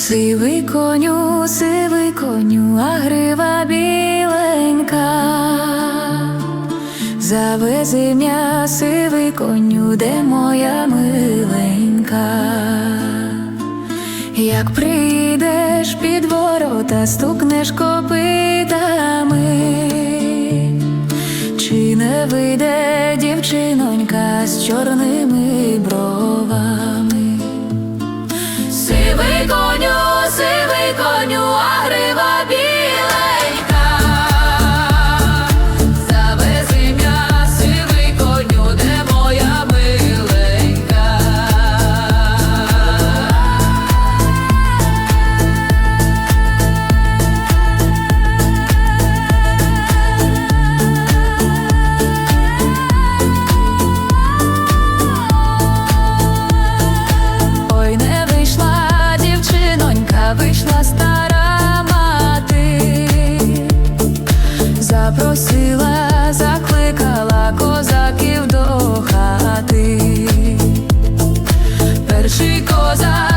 Сивий коню, сивий коню, а грива біленька, завези м'я, сивий коню, де моя миленька, як прийдеш під ворота, стукнеш копитами, чи не вийде дівчинонька з чорними бровами? красивий конюа. запросила, закликала козаків до хати. Перший козак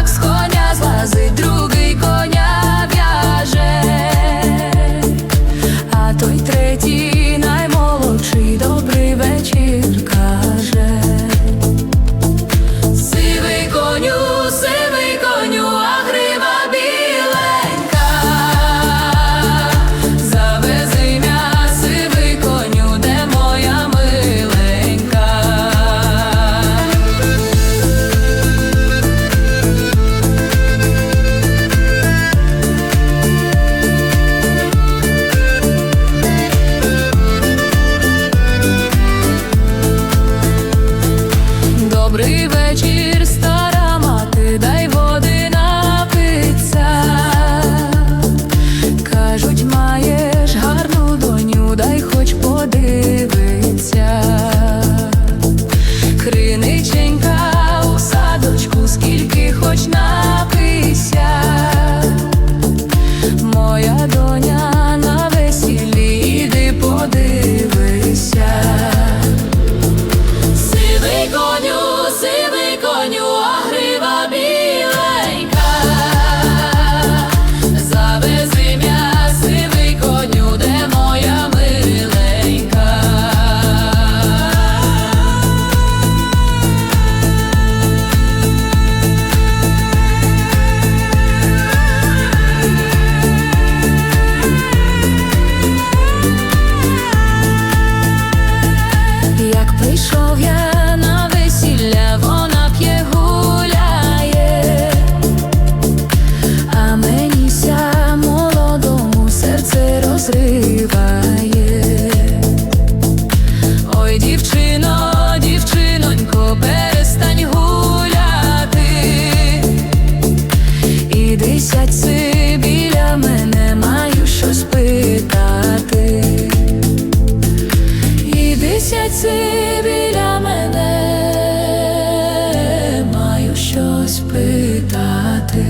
добрий вечір. щось питати,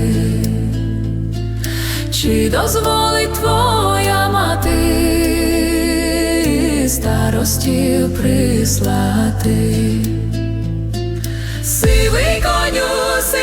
чи дозволить твоя мати старостів прислати, сивий конюс.